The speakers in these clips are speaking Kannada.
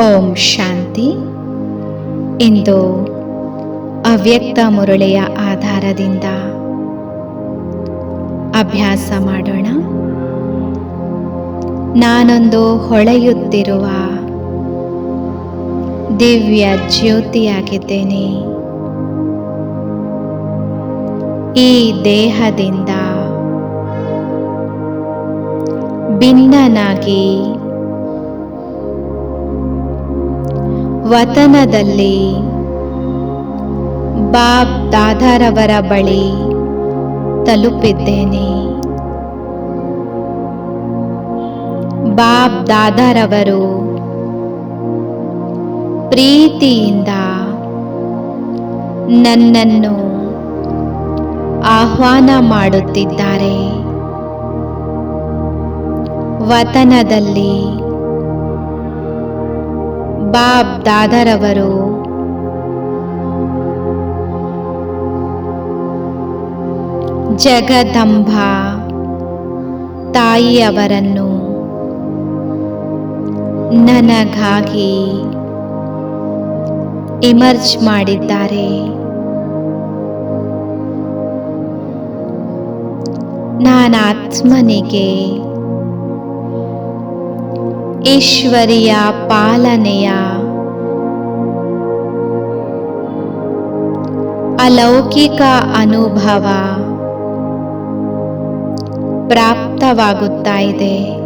ಓಂ ಶಾಂತಿ. ಇಂದು ಅವ್ಯಕ್ತ ಮುರುಳೆಯ ಆಧಾರದಿಂದ ಅಭ್ಯಾಸ ಮಾಡೋಣ. ನಾನೊಂದು ಹೊಳೆಯುತ್ತಿರುವ ದಿವ್ಯ ಜ್ಯೋತಿಯಾಗಿದ್ದೇನೆ. ಈ ದೇಹದಿಂದ ಭಿನ್ನನಾಗಿ ವತನದಲ್ಲಿ. ಬಾಬ್ ದಾದಾರವರ ಬಳಿ ತಲುಪಿದ್ದೇನೆ. ಬಾಬ್ ದಾದಾರವರು ಪ್ರೀತಿಯಿಂದ ನನ್ನನ್ನು ಆಹ್ವಾನ ಮಾಡುತ್ತಿದ್ದಾರೆ. ವತನದಲ್ಲಿ ಬಾಬ್ ದಾದರವರು. ಜಗದಂಬ ತಾಯಿಯವರನ್ನು ನನಗಾಗಿ ಇಮರ್ಜ್ ಮಾಡಿದ್ದಾರೆ. ನಾನಾತ್ಮನಿಗೆ ಈಶ್ವರಿಯ ಪಾಲನೆಯ ಅಲೌಕಿಕ ಅನುಭವ ಪ್ರಾಪ್ತವಾಗುತ್ತಾ ಇದೆ.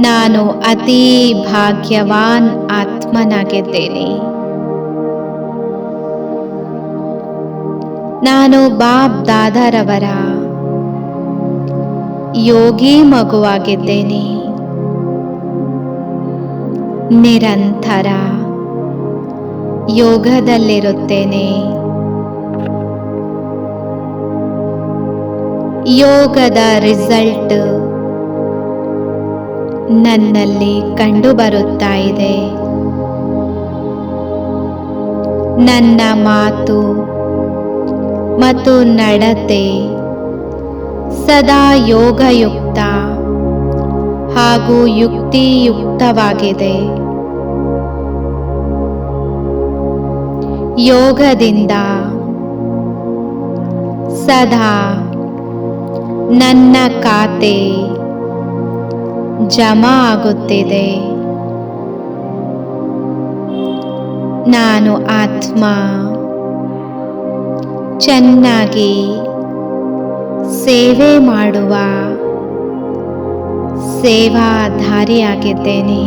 ನಾನು ಅತಿ ಭಾಗ್ಯವಾನ್ ಆತ್ಮನಾಗಿದ್ದೇನೆ. ನಾನು ಬಾಬ್ ದಾದಾರವರ ಯೋಗಿ ಮಗುವಾಗಿದ್ದೇನೆ. ನಿರಂತರ ಯೋಗದಲ್ಲಿರುತ್ತೇನೆ. ಯೋಗದ ರಿಸಲ್ಟ್ ನನ್ನಲ್ಲಿ ಕಂಡುಬರುತ್ತಾ ಇದೆ. ನನ್ನ ಮಾತು ಮತ್ತು ನಡತೆ ಸದಾ ಯೋಗಯುಕ್ತ ಹಾಗೂ ಯುಕ್ತಿಯುಕ್ತವಾಗಿದೆ. ಯೋಗದಿಂದ ಸದಾ ನನ್ನ ಖಾತೆ ಜಮಾ ಆಗುತ್ತಿದೆ. ನಾನು ಆತ್ಮ ಚೆನ್ನಾಗಿ ಸೇವೆ ಮಾಡುವ ಸೇವಾಧಾರಿಯಾಗಿದ್ದೇನೆ.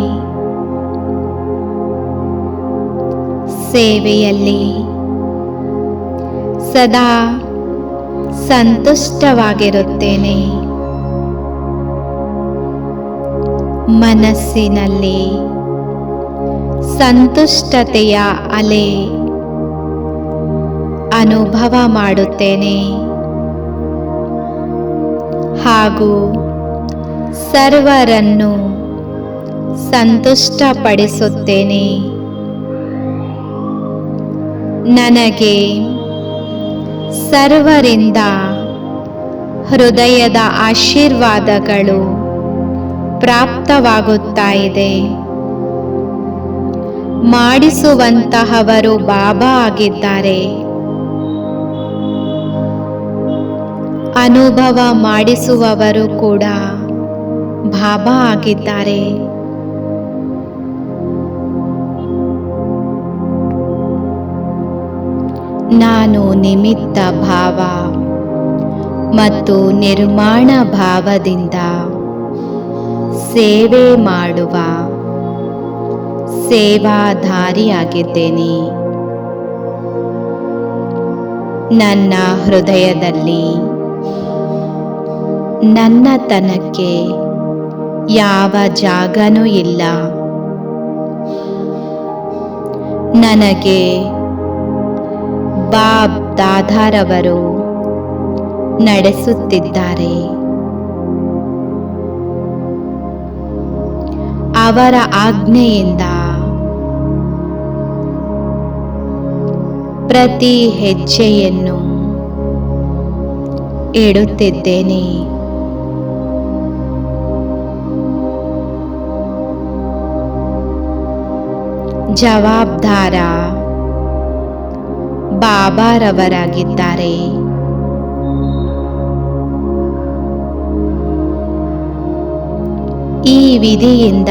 ಸೇವೆಯಲ್ಲಿ ಸದಾ ಸಂತುಷ್ಟವಾಗಿರುತ್ತೇನೆ. ಮನಸ್ಸಿನಲ್ಲಿ ಸಂತುಷ್ಟತೆಯ ಅಲೆ ಅನುಭವ ಮಾಡುತ್ತೇನೆ. ಹಾಗೂ ಸರ್ವರನ್ನು ಸಂತುಷ್ಟಪಡಿಸುತ್ತೇನೆ. ನನಗೆ ಸರ್ವರಿಂದ ಹೃದಯದ ಆಶೀರ್ವಾದಗಳು ಪ್ರಾಪ್ತವಾಗುತ್ತಾ ಇದೆ. ಮಾಡಿಸುವಂತಹವರು ಬಾಬಾ ಆಗಿದ್ದಾರೆ. ಅನುಭವ ಮಾಡಿಸುವವರು ಕೂಡ ಬಾಬಾ ಆಗಿದ್ದಾರೆ. ನಾನು ನಿಮಿತ್ತ ಭಾವ ಮತ್ತು ನಿರ್ಮಾಣ ಭಾವದಿಂದ ಸೇವೆ ಮಾಡುವ ಸೇವಾಧಾರಿಯಾಗಿದ್ದೇನೆ. ನನ್ನ ಹೃದಯದಲ್ಲಿ ನನ್ನತನಕ್ಕೆ ಯಾವ ಜಾಗನೂ ಇಲ್ಲ. ನನಗೆ ಬಾಬ್ ದಾದಾರವರು ನಡೆಸುತ್ತಿದ್ದಾರೆ. ಅವರ ಆಜ್ಞೆಯಿಂದ ಪ್ರತಿ ಹೆಜ್ಜೆಯನ್ನು ಇಡುತ್ತಿದ್ದೇನೆ. ಜವಾಬ್ದಾರ. ಬಾಬಾರವರಾಗಿದ್ದಾರೆ. ಈ ವಿಧಿಯಿಂದ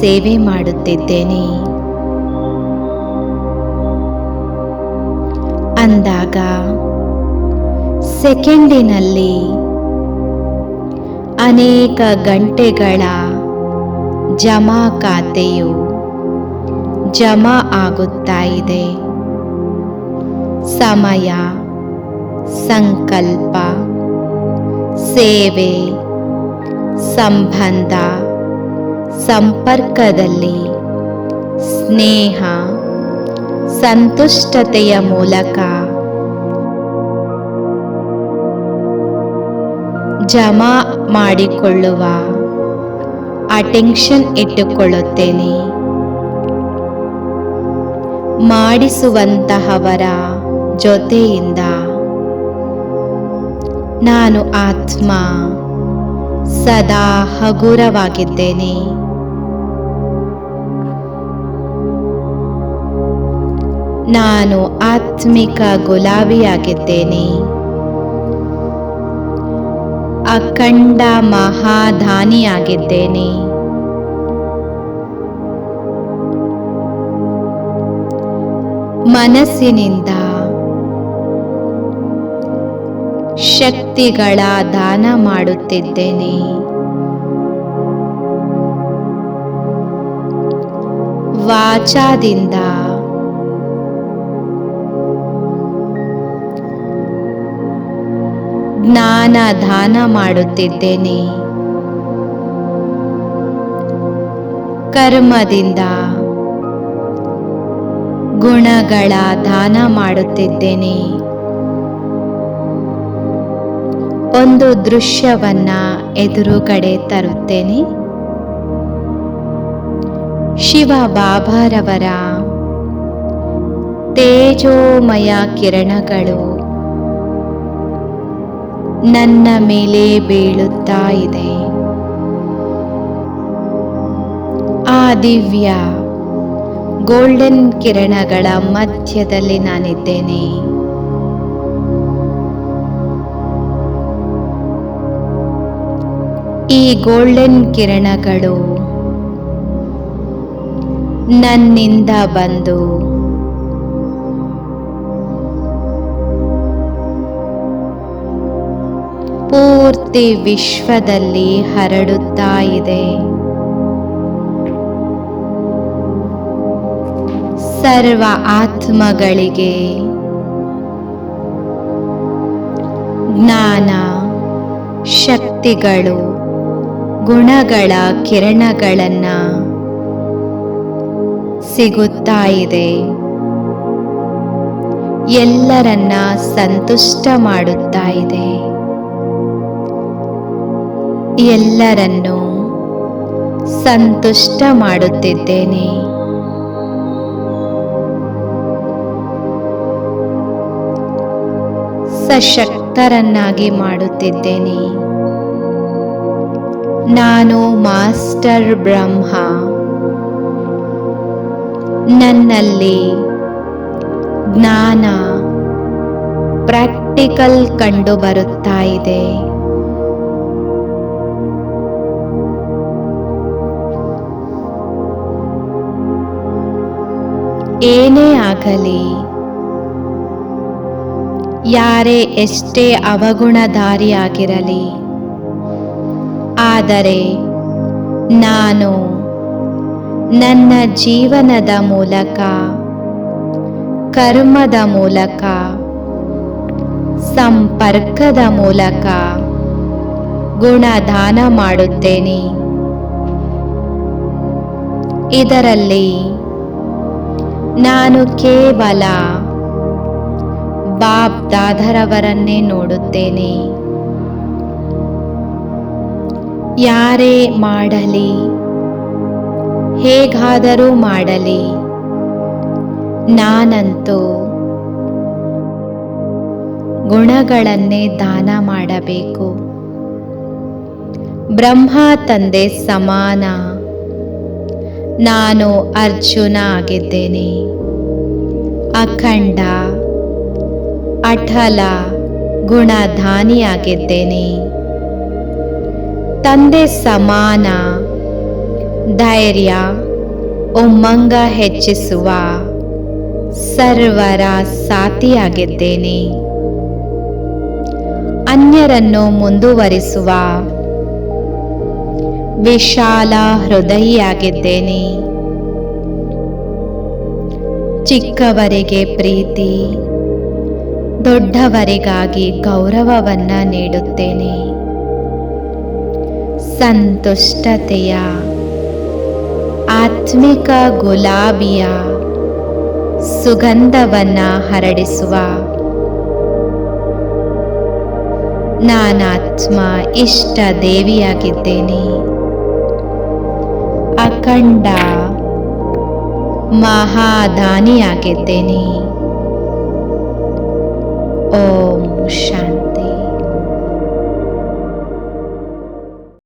ಸೇವೆ ಮಾಡುತ್ತಿದ್ದೇನೆ. ಅಂದಾಗ ಸೆಕೆಂಡಿನಲ್ಲಿ ಅನೇಕ ಗಂಟೆಗಳ ಜಮಾ ಖಾತೆಯು ಜಮಾ ಆಗುತ್ತಾ ಇದೆ. ಸಮಯ, ಸಂಕಲ್ಪ, ಸೇವೆ, ಸಂಬಂಧ, ಸಂಪರ್ಕದಲ್ಲಿ ಸ್ನೇಹ, ಸಂತುಷ್ಟತೆಯ ಮೂಲಕ ಜಮಾ ಮಾಡಿಕೊಳ್ಳುವ ಅಟೆನ್ಷನ್ ಇಟ್ಟುಕೊಳ್ಳುತ್ತೇನೆ. ಮಾಡಿಸುವಂತಹವರ ಜೊತೆಯಿಂದ. ನಾನು ಆತ್ಮ ಸದಾ ಹಗುರವಾಗಿದ್ದೇನೆ. ನಾನು ಆತ್ಮಿಕ ಗುಲಾಬಿಯಾಗಿದ್ದೇನೆ. ಅಖಂಡ ಮಹಾದಾನಿಯಾಗಿದ್ದೇನೆ ಮನಸ್ಸಿನಿಂದ. ಶಕ್ತಿಗಳ ದಾನ ಮಾಡುತ್ತಿದ್ದೇನೆ. ವಾಚಾದಿಂದ. ಜ್ಞಾನ ದಾನ ಮಾಡುತ್ತಿದ್ದೇನೆ. ಕರ್ಮದಿಂದ. ಗುಣಗಳ ದಾನ ಮಾಡುತ್ತಿದ್ದೇನೆ. ಒಂದು ದೃಶ್ಯವನ್ನ ಎದುರುಗಡೆ ತರುತ್ತೇನೆ. ಶಿವ ಬಾಬಾರವರ ತೇಜೋಮಯ ಕಿರಣಗಳು ನನ್ನ ಮೇಲೆ ಬೀಳುತ್ತಾ ಇದೆ. ಆ ದಿವ್ಯ ಗೋಲ್ಡನ್ ಕಿರಣಗಳ ಮಧ್ಯದಲ್ಲಿ ನಾನಿದ್ದೇನೆ. ಈ ಗೋಲ್ಡನ್ ಕಿರಣಗಳು ನನ್ನಿಂದ ಬಂದು ಪೂರ್ತಿ ವಿಶ್ವದಲ್ಲಿ ಹರಡುತ್ತಾ ಇದೆ. ಸರ್ವ ಆತ್ಮಗಳಿಗೆ. ಜ್ಞಾನ, ಶಕ್ತಿಗಳು, ಗುಣಗಳ ಕಿರಣಗಳನ್ನ ಸಿಗುತ್ತಾ ಇದೆ. ಎಲ್ಲರನ್ನ ಸಂತುಷ್ಟ ಮಾಡುತ್ತಾ ಇದೆ. ಎಲ್ಲರನ್ನು ಸಂತುಷ್ಟ ಮಾಡುತ್ತಿದ್ದೇನೆ. ಸಶಕ್ತರನ್ನಾಗಿ ಮಾಡುತ್ತಿದ್ದೇನೆ. ನಾನು ಮಾಸ್ಟರ್ ಬ್ರಹ್ಮ. ನನ್ನಲ್ಲಿ ಜ್ಞಾನ ಪ್ರಾಕ್ಟಿಕಲ್ ಕಂಡು ಬರುತ್ತಾ ಇದೆ. ಏನೇ ಆಗಲಿ ಯಾರೇ ಎಷ್ಟೇ ಅವಗುಣಧಾರಿಯಾಗಿರಲಿ, ಆದರೆ ನಾನು ನನ್ನ ಜೀವನದ ಮೂಲಕ, ಕರ್ಮದ ಮೂಲಕ, ಸಂಪರ್ಕದ ಮೂಲಕ ಗುಣದಾನ ಮಾಡುತ್ತೇನೆ. ಇದರಲ್ಲಿ ನಾನು ಕೇವಲ ಬಾಬ್ ದಾದರವರನ್ನೇ ನೋಡುತ್ತೇನೆ. ಯಾರೇ ಮಾಡಲಿ, ಹೇಗಾದರೂ ಮಾಡಲಿ, ನಾನಂತೂ ಗುಣಗಳನ್ನೇ ದಾನ ಮಾಡಬೇಕು. ಬ್ರಹ್ಮ ತಂದೆ ಸಮಾನ, ನಾನು ಅರ್ಜುನ ಆಗಿದ್ದೇನೆ. ಅಖಂಡ ಅಠಲ ಗುಣಧಾನಿಯಾಗಿದ್ದೇನೆ. ತಂದೆ ಸಮಾನ, ಧೈರ್ಯ ಉಮ್ಮಂಗ ಹೆಚ್ಚಿಸುವ ಸರ್ವರ ಸಾಥಿಯಾಗಿದ್ದೇನೆ. ಅನ್ಯರನ್ನು ಮುಂದುವರಿಸುವ ವಿಶಾಲ ಹೃದಯಿಯಾಗಿದ್ದೇನೆ. ಚಿಕ್ಕವರಿಗೆ ಪ್ರೀತಿ ದೊಡ್ಡವರಿಗಾಗಿ ಗೌರವವನ್ನ ನೀಡುತ್ತೇನೆ. ಸಂತುಷ್ಟತೆಯ ಆತ್ಮಿಕ ಗುಲಾಬಿಯ ಸುಗಂಧವನ್ನ ಹರಡಿಸುವ ನಾನಾತ್ಮ ಇಷ್ಟ ದೇವಿಯಾಗಿದ್ದೇನೆ. ಅಖಂಡ ಮಹಾದಾನಿಯಾಗಿದ್ದೇನೆ. ಓಂ ಶಾಂತಿ